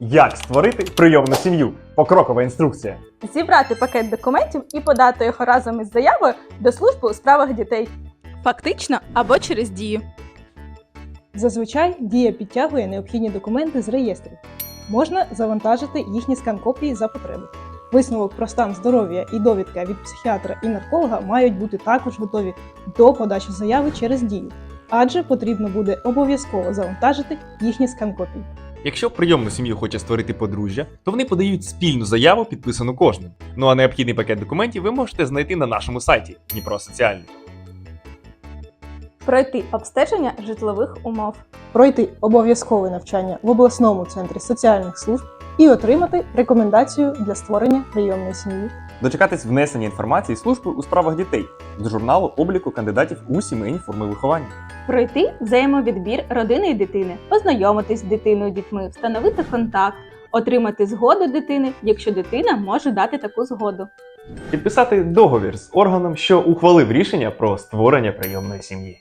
Як створити прийомну сім'ю? Покрокова інструкція. Зібрати пакет документів і подати його разом із заявою до служби у справах дітей. Фактично або через дію. Зазвичай дія підтягує необхідні документи з реєстрів. Можна завантажити їхні скан-копії за потреби. Висновок про стан здоров'я і довідка від психіатра і нарколога мають бути також готові до подачі заяви через дію, адже потрібно буде обов'язково завантажити їхні скан-копії. Якщо прийомну сім'ю хоче створити подружжя, то вони подають спільну заяву, підписану кожним. Ну а необхідний пакет документів ви можете знайти на нашому сайті Дніпро Соціальний. Пройти обстеження житлових умов. пройти обов'язкове навчання в обласному центрі соціальних служб і отримати рекомендацію для створення прийомної сім'ї. Дочекатись внесення інформації служби у справах дітей до журналу обліку кандидатів у сімейні форми виховання. Пройти взаємовідбір родини і дитини, познайомитись з дитиною дітьми, встановити контакт, отримати згоду дитини, якщо дитина може дати таку згоду. Підписати договір з органом, що ухвалив рішення про створення прийомної сім'ї.